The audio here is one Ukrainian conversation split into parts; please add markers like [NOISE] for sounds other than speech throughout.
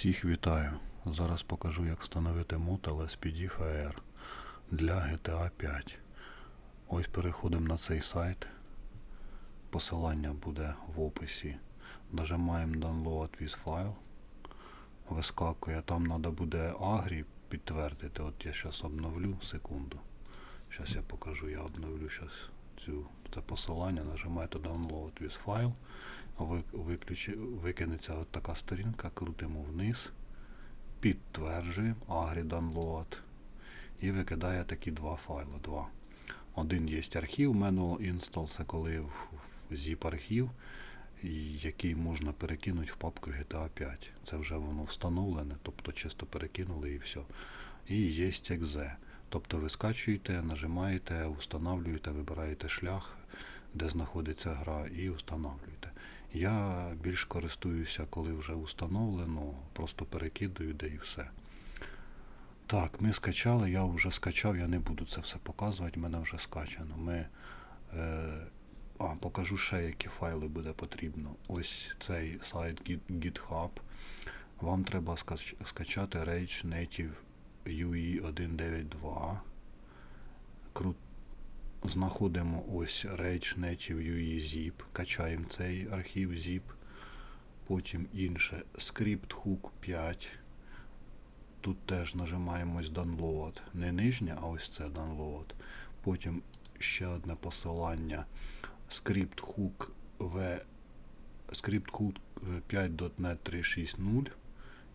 Всіх вітаю. Зараз покажу, як встановити мод LSPD FR для GTA 5. Ось переходимо на цей сайт. Посилання буде в описі. Нажимаємо Download with File. Вискакує. Там треба буде Агрі підтвердити. От я зараз обновлю секунду. Зараз я покажу, я обновлю зараз цю це посилання. Нажимаєте Download with File. Ви, викинеться от така сторінка, крутимо вниз, підтверджуємо Agri Download і викидає такі два файли. Два. Один є архів Manual Install, це коли в zip архів, який можна перекинути в папку GTA 5. Це вже воно встановлене, тобто чисто перекинули і все. І є exe. Тобто ви скачуєте, нажимаєте, встановлюєте, вибираєте шлях, де знаходиться гра, і встановлюєте. Я більш користуюся, коли вже установлено, просто перекидую, де і все. Так, ми скачали, я вже скачав, я не буду це все показувати, в мене вже скачано. Ми, е, а, покажу ще, які файли буде потрібно. Ось цей сайт GitHub. Вам треба скач- скачати Rage Native E UE 192. Крут знаходимо ось Rage UE Zip, качаємо цей архів zip, потім інше Script Hook 5. Тут теж нажимаємо ось Download. Не нижнє, а ось це Download. Потім ще одне посилання Script Hook V Script Hook 5.net 360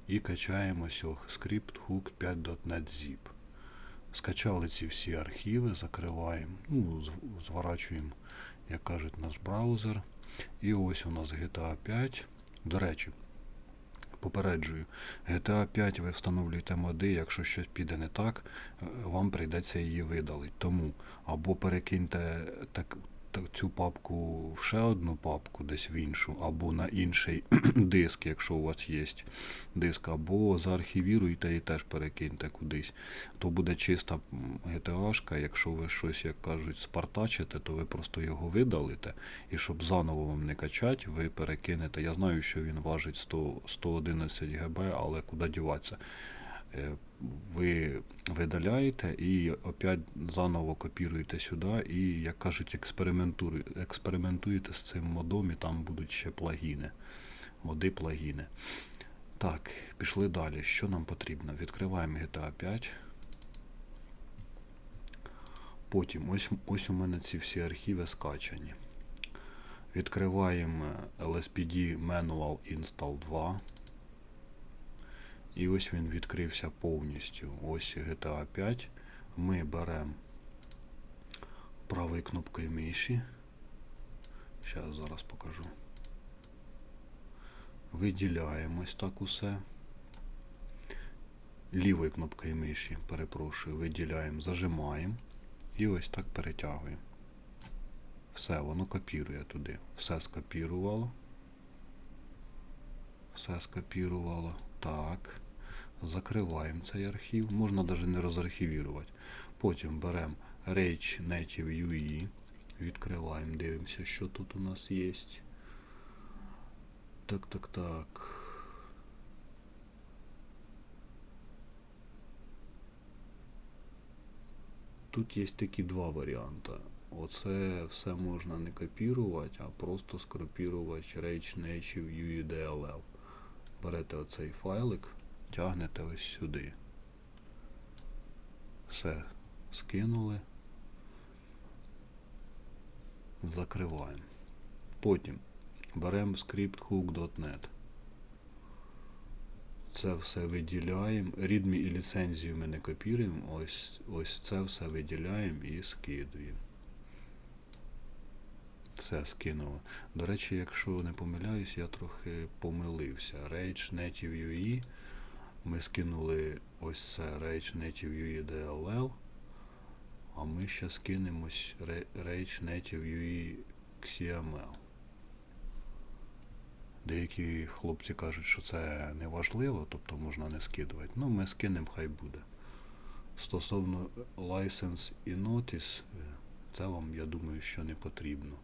і качаємо сьох Script Hook 5.net Zip. Скачали ці всі архіви, закриваємо, ну, зворачуємо, як кажуть, наш браузер. І ось у нас GTA 5. До речі, попереджую, GTA 5 ви встановлюєте моди, якщо щось піде не так, е, вам прийдеться її видалити. Тому або перекиньте так, так, цю папку в ще одну папку, десь в іншу, або на інший [CLEARS THROAT] диск, якщо у вас є диск, або заархівіруйте і теж перекиньте кудись. То буде чиста GTA-шка, якщо ви щось, як кажуть, спартачите, то ви просто його видалите. І щоб заново вам не качати, ви перекинете. Я знаю, що він важить 100, 111 ГБ, але куди діватися? Ви видаляєте і опять заново копіруєте сюди, і, як кажуть, експериментуєте з цим модом, і там будуть ще плагіни. Моди плагіни. Так, пішли далі. Що нам потрібно? Відкриваємо GTA 5. Потім ось, ось у мене ці всі архіви скачані. Відкриваємо LSPD Manual Install 2. І ось він відкрився повністю. Ось GTA 5. Ми беремо правою кнопкою миші. Зараз зараз покажу. Виділяємо ось так усе. Лівою кнопкою миші, перепрошую, виділяємо, зажимаємо і ось так перетягуємо. Все, воно копірує туди. Все скопірувало. Все скопірувало. Так. Закриваємо цей архів. Можна навіть не розархівірувати. Потім беремо Rage Native UE. Відкриваємо, дивимося, що тут у нас є. Так, так, так. Тут є такі два варіанти. Оце все можна не копірувати, а просто скопірувати Rage Native UEDLL. Берете оцей файлик, тягнете ось сюди. Все, скинули. Закриваємо. Потім беремо scripthook.net. Це все виділяємо. Рідмі і ліцензію ми не копіруємо. Ось, ось це все виділяємо і скидуємо. Все скинуло. До речі, якщо не помиляюсь, я трохи помилився. Rage Native UE. Ми скинули ось це Rage Native UE DLL. А ми ще скинемось Ra- Rage Native UE XML. Деякі хлопці кажуть, що це не важливо, тобто можна не скидувати. Ну, ми скинемо, хай буде. Стосовно license і notice, е, це вам, я думаю, що не потрібно.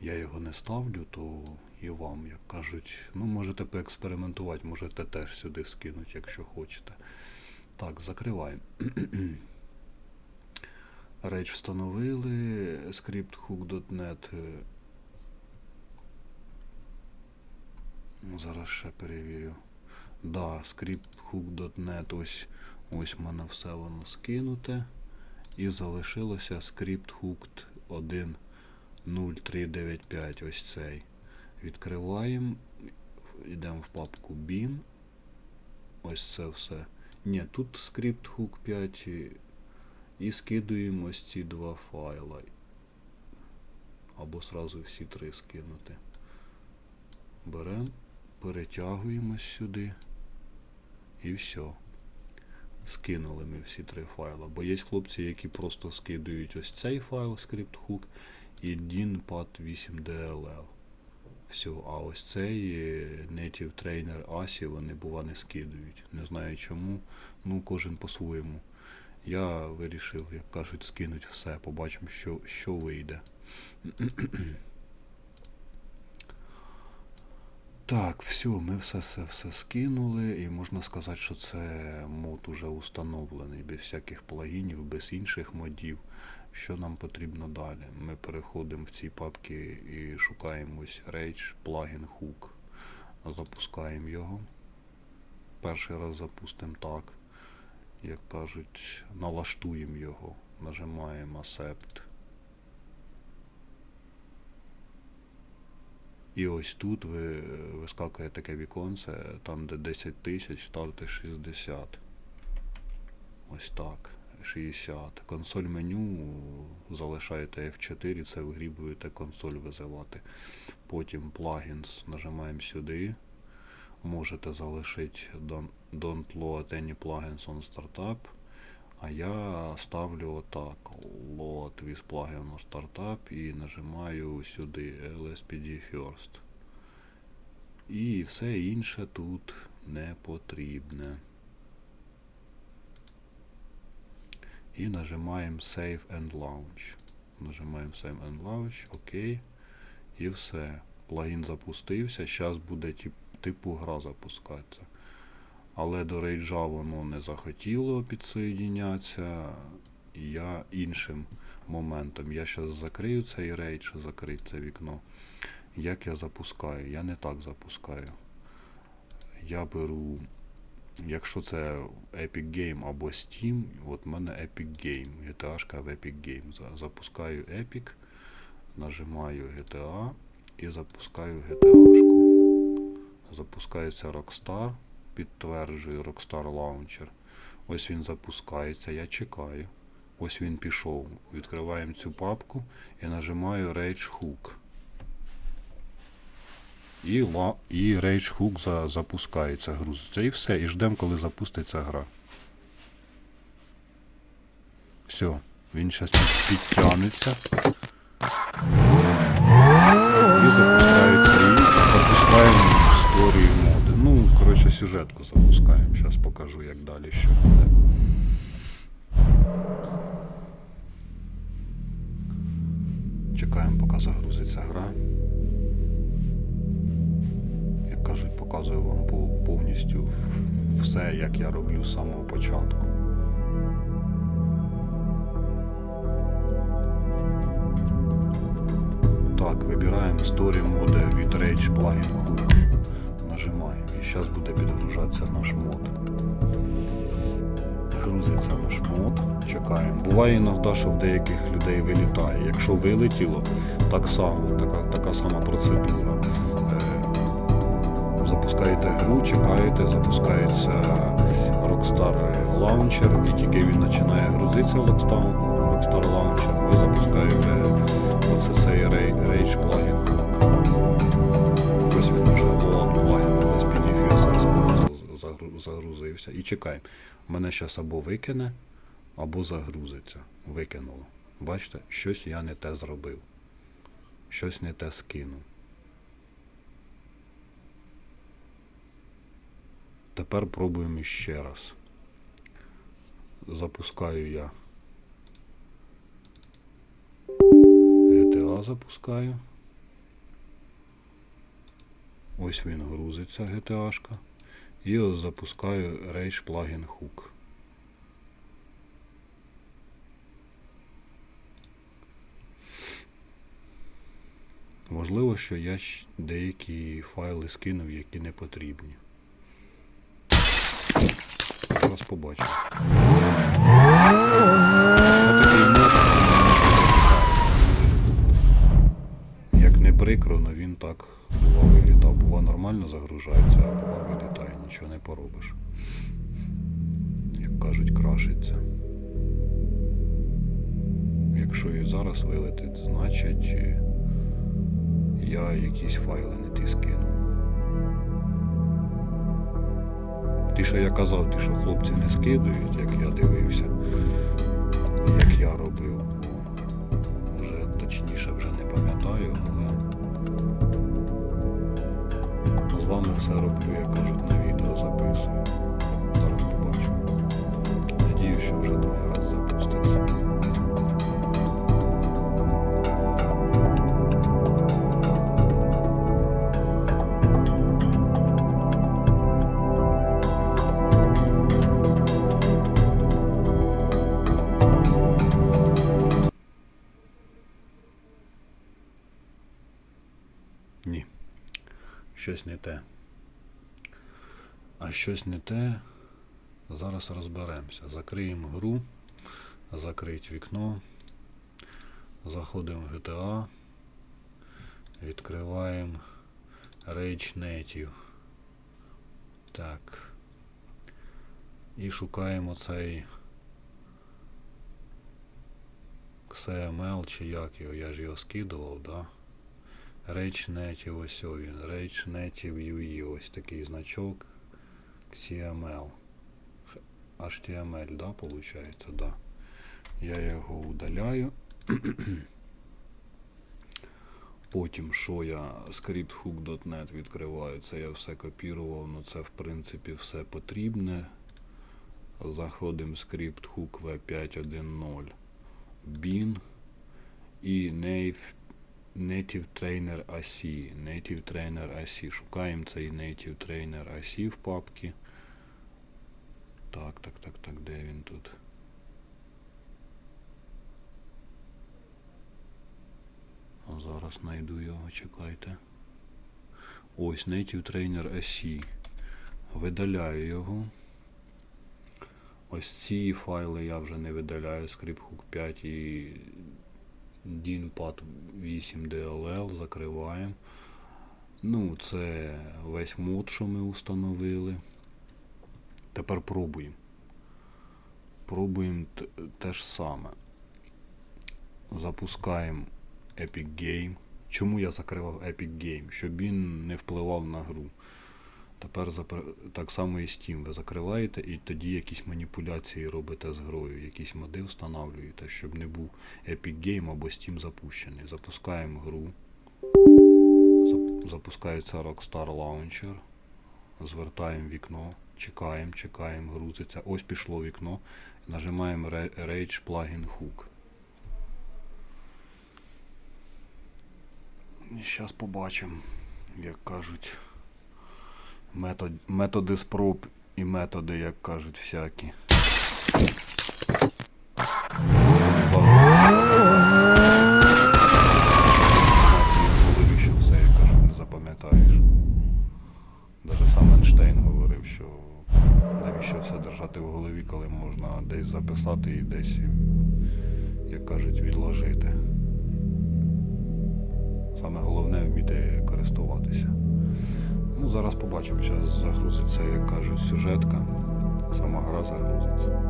я його не ставлю, то і вам, як кажуть, ну можете поекспериментувати, можете теж сюди скинути, якщо хочете. Так, закриваємо. [CLEARS THROAT] Реч встановили, скрипт hook.net. е, ну, Зараз ще перевірю. Да, скрипт hook.net, ось, ось в мене все воно скинуте. І залишилося hooked 1.0395, ось цей. Відкриваємо, йдемо в папку bin. Ось це все. Ні, тут скрипт hook 5 і, скидуємо ось ці два файла. Або сразу всі три скинути. Беремо, перетягуємо сюди. І все. Скинули ми всі три файла. Бо є хлопці, які просто скидують ось цей файл script-hook і DINPAD 8DLL. Все, а ось цей е, Native Trainer ASI вони бува не скидують. Не знаю чому. Ну, кожен по-своєму. Я вирішив, як кажуть, скинуть все. Побачимо, що, що вийде. [CLEARS THROAT] Так, все, ми все, все, все скинули, і можна сказати, що це мод уже установлений, без всяких плагінів, без інших модів. Що нам потрібно далі? Ми переходимо в ці папки і шукаємо ось Rage плагін Hook. Запускаємо його. Перший раз запустимо так. Як кажуть, налаштуємо його. Нажимаємо Accept. І ось тут ви вискакує таке віконце, там де 10 тисяч, ставте 60. Ось так. 60. Консоль меню залишаєте F4, це в грі будете консоль визивати. Потім плагінс нажимаємо сюди. Можете залишити don't load any plugins on startup. А я ставлю отак. Load with plugin on startup і нажимаю сюди LSPD first. І все інше тут не потрібне. І нажимаємо Save and Launch. Нажимаємо Save and Launch, ОК. І все. Плагін запустився. Зараз буде типу гра запускатися. Але до рейджа воно не захотіло підсоєдінятися. Я іншим моментом. Я зараз закрию цей рейдж, закрию це вікно. Як я запускаю? Я не так запускаю. Я беру, якщо це Epic Game або Steam, от в мене Epic Game, GTA в Epic Game. Запускаю Epic, нажимаю GTA і запускаю GTA. Запускається Rockstar, підтверджую Rockstar Launcher. Ось він запускається, я чекаю. Ось він пішов. Відкриваємо цю папку і нажимаю Rage Hook. І, ла, і Rage Hook за, запускається, грузиться. І все. І ждемо, коли запуститься гра. Все. Він зараз підтягнеться. І запускається. І запускаємо історію моди. Ну, коротше, сюжетку запускаємо. Зараз покажу, як далі що буде. Чекаємо, поки загрузиться гра. Кажуть, показую вам повністю все, як я роблю з самого початку. Так, вибираємо Story Mode від Rage Hook. Нажимаємо і зараз буде підгружатися наш мод. Грузиться наш мод. Чекаємо. Буває іноді, що в деяких людей вилітає. Якщо вилетіло, так само, така, така сама процедура. Запускаєте гру, чекаєте, запускається Rockstar Launcher, і тільки він починає грузитися Rockstar, Rockstar Launcher, ви запускаєте оце цей Ra- Rage плагін Ось він вже плагін SPDFS загру- загрузився. І чекаємо. Мене зараз або викине, або загрузиться. Викинуло. Бачите, щось я не те зробив. Щось не те скинув. Тепер пробуємо ще раз. Запускаю я. GTA запускаю. Ось він грузиться GTA. І ось запускаю Rage Plugin Hook. Можливо, що я деякі файли скинув, які не потрібні. Мод. Як не прикро, але він так бува вилітав. Бува нормально загружається, а бува вилітає, нічого не поробиш. Як кажуть, крашиться. Якщо і зараз вилетить, значить я якісь файли не ті скинув. Ті, що я казав, ті, що хлопці не скидують, як я дивився, як я робив. Вже точніше вже не пам'ятаю, але з вами все роблю, як кажуть, Щось не те. А щось не те. Зараз розберемося. Закриємо гру, закрить вікно. Заходимо в GTA. Відкриваємо Rage Native. Так. І шукаємо цей XML чи як його, я ж його скидував, да? Rage Native, ось він. Rage Native UE, ось такий значок. XML. Х- HTML, да, получается, да. Я його удаляю. [CLEARS THROAT] Потім, що я scripthook.net відкриваю, це я все копірував, ну це в принципі все потрібне. Заходимо в scripthook v5.1.0 bin і nave Native Trainer ASI. Native Trainer ASI. Шукаємо цей Native Trainer ASI в папці. Так, так, так, так, де він тут? А зараз знайду його, чекайте. Ось Native Trainer ASI. Видаляю його. Ось ці файли я вже не видаляю. Scripthook 5 і DINPAD 8 DLL закриваємо. Ну, це весь мод, що ми установили. Тепер пробуємо. Пробуємо те ж саме. Запускаємо Epic Game. Чому я закривав Epic Game? Щоб він не впливав на гру. Тепер так само і Steam ви закриваєте і тоді якісь маніпуляції робите з грою, якісь моди встановлюєте, щоб не був Epic Game або Steam запущений. Запускаємо гру. Запускається Rockstar Launcher. Звертаємо вікно, чекаємо, чекаємо, грузиться. Ось пішло вікно. Нажимаємо Rage Plugin Hook. Зараз побачимо, як кажуть, метод, методи спроб і методи, як кажуть, всякі. що сам Ейнштейн говорив, що навіщо все держати в голові, коли можна десь записати і десь, як кажуть, відложити. Саме головне вміти користуватися. Ну, зараз побачимо, зараз загрузиться, як кажуть, сюжетка. Сама гра загрузиться.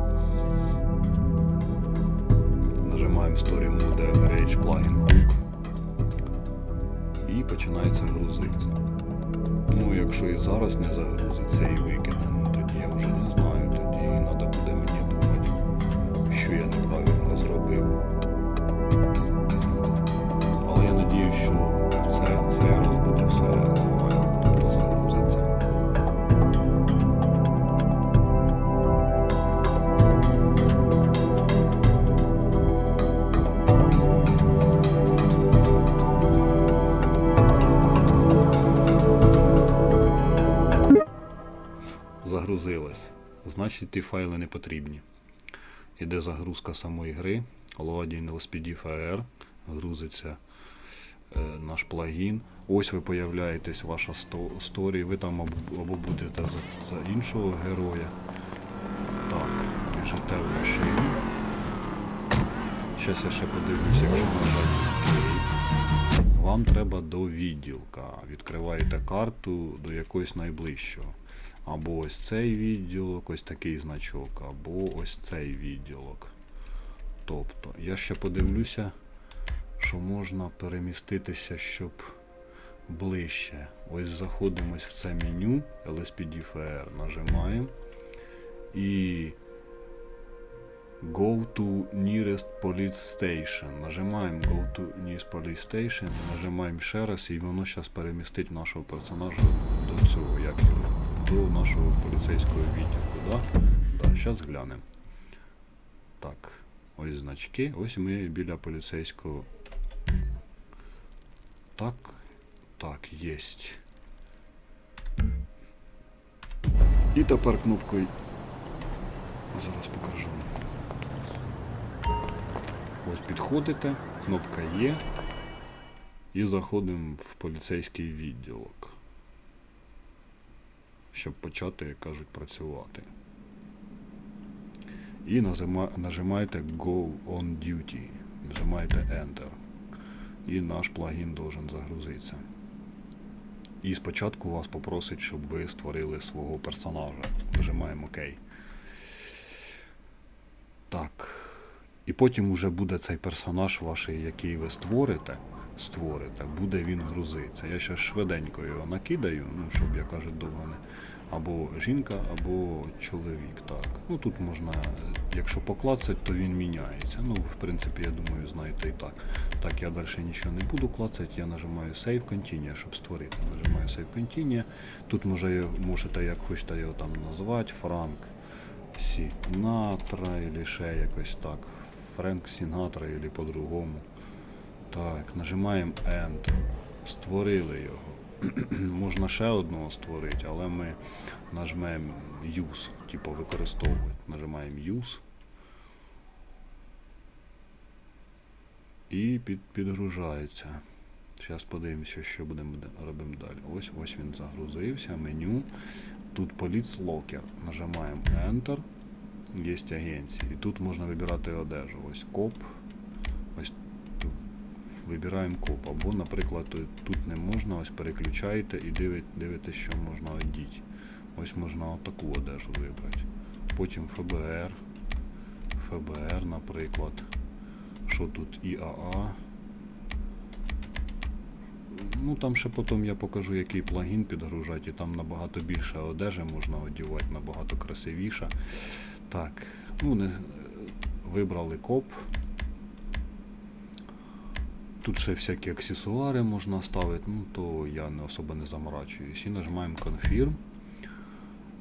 Нажимаємо Story Mode Rage Plugin Hook. І починається грузитися. Ну, якщо і зараз не загрузиться і викине, Значить ті файли не потрібні. Іде загрузка самої гри. Loading LSPD FR. Грузиться е, наш плагін. Ось ви появляєтесь, ваша сто- сторі. Ви там або, будете за, за іншого героя. Так, біжите в машину. Щас я ще подивлюся, якщо нажати Escape. Вам треба до відділка. Відкриваєте карту до якогось найближчого. Або ось цей відділок, ось такий значок, або ось цей відділок. Тобто, я ще подивлюся, що можна переміститися, щоб ближче. Ось заходимось в це меню LSPD FR, нажимаємо і Go to nearest police station. Нажимаємо Go to nearest police station, нажимаємо ще раз, і воно зараз перемістить нашого персонажа до цього, як його, до нашого поліцейського відділку. Да? Да, зараз глянемо. Так, ось значки. Ось ми біля поліцейського. Так, так, єсть. І тепер кнопкою. Зараз покажу. Ось підходите, кнопка є. І заходимо в поліцейський відділок. Щоб почати, як кажуть, працювати. І нажимаєте Go on Duty. Нажимаєте Enter. І наш плагін должен загрузитися. І спочатку вас попросить, щоб ви створили свого персонажа. Нажимаємо ОК. Так. І потім уже буде цей персонаж ваш, який ви створите, створите, буде він грузитися. Я ще швиденько його накидаю, ну, щоб я кажу, довго не. Або жінка, або чоловік. Так. Ну тут можна, якщо поклацать, то він міняється. Ну, в принципі, я думаю, знаєте і так. Так, я далі нічого не буду клацати, я нажимаю Save Continue, щоб створити. Нажимаю Save Continue. Тут може, можете, як хочете його там назвати, Франк Сінатра, або ще якось так. Френк Сінатра, або по-другому. Так, нажимаємо Enter. Створили його. [CLEARS THROAT] Можна ще одного створити, але ми нажмемо Use, типу використовувати. Нажимаємо Use. І під, підгружається. Зараз подивимося, що будемо робимо далі. Ось ось він загрузився, меню. Тут Police Locker. Нажимаємо Enter. Є агенції. І тут можна вибирати одежу. Ось коп. Ось вибираємо коп. Або, наприклад, тут- не можна, ось переключаєте і дивите, дивитесь, що можна одіти. Ось можна отаку одежу вибрати. Потім ФБР. ФБР, наприклад. Що тут ІАА. Ну там ще потім я покажу, який плагін підгружати, і там набагато більше одежі можна одягати, набагато красивіше. Так, ну не вибрали коп. Тут ще всякі аксесуари можна ставити, ну то я не особо не заморачуюсь. І нажимаємо Confirm.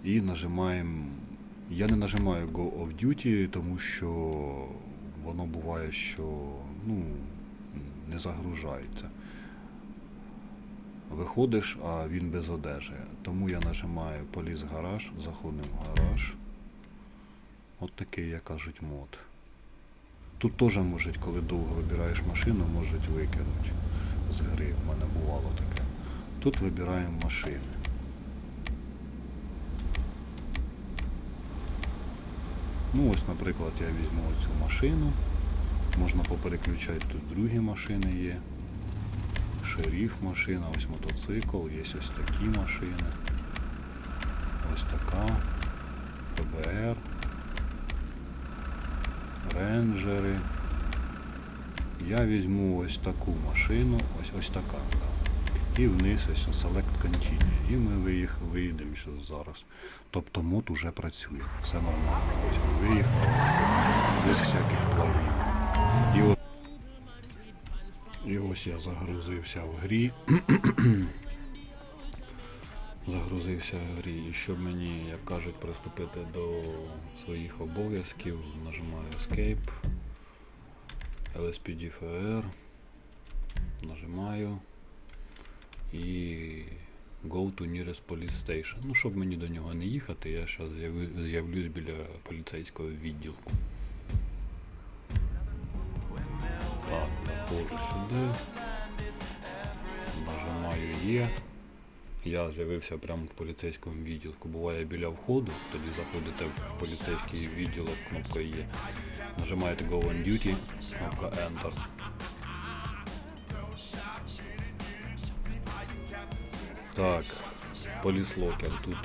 І нажимаємо. Я не нажимаю Go of Duty, тому що воно буває, що ну, не загружається. Виходиш, а він без одежі. Тому я нажимаю поліз гараж, заходимо в гараж. От такий, як кажуть, мод. Тут теж можуть, коли довго вибираєш машину, можуть викинути з гри. В мене бувало таке. Тут вибираємо машини. Ну ось, наприклад, я візьму цю машину. Можна попереключати, тут другі машини є. Шериф машина, ось мотоцикл, є ось такі машини. Ось така. ФБР. Рейнджери. Я візьму ось таку машину, ось ось така. І вниз ось Select Continue. І ми виїх, виїдемо зараз. Тобто мод уже працює. Все нормально. Ось ми виїхали. Без всяких плагінів. І от і ось я загрузився в грі. Загрузився в грі. І щоб мені, як кажуть, приступити до своїх обов'язків, нажимаю Escape, LSPDFR, нажимаю і Go to nearest police station. Ну, щоб мені до нього не їхати, я зараз з'явлюсь біля поліцейського відділку. Так, сюди. Нажимаю Є. Я з'явився прямо в поліцейському відділку. Буває біля входу, тоді заходите в поліцейський відділок, кнопка Є. Нажимаєте Go on Duty, кнопка Enter. Так, поліслокер. Тут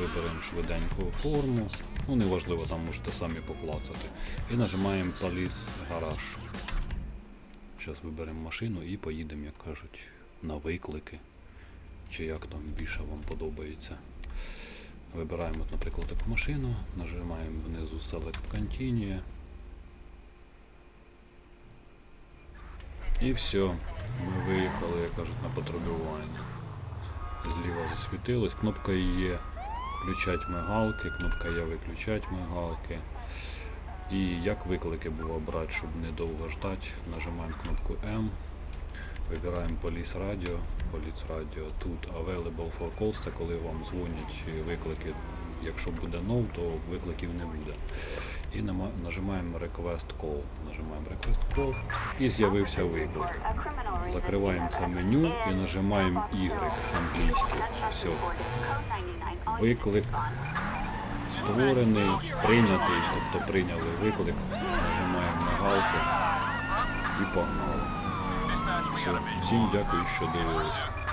виберемо швиденьку форму. Ну, неважливо, там можете самі поклацати. І нажимаємо Police Garage. Зараз виберемо машину і поїдемо, як кажуть, на виклики. Чи як там більше вам подобається. Вибираємо, наприклад, таку машину, нажимаємо внизу Select Continue. І все. Ми виїхали, як кажуть, на патрулювання. Зліва засвітилось, кнопка є включать мигалки, кнопка є виключать мигалки. І як виклики було брати, щоб недовго ждати, нажимаємо кнопку М, вибираємо Police Radio, Police Radio тут Available for calls, це коли вам дзвонять виклики. Якщо буде no, то викликів не буде. І нажимаємо Request Call. Нажимаємо Request Call і з'явився виклик. Закриваємо це меню і нажимаємо Y англійське. Все. Виклик створений, прийнятий, тобто прийняли виклик, нажимаємо на галку і погнали. Все. Всім дякую, що дивились.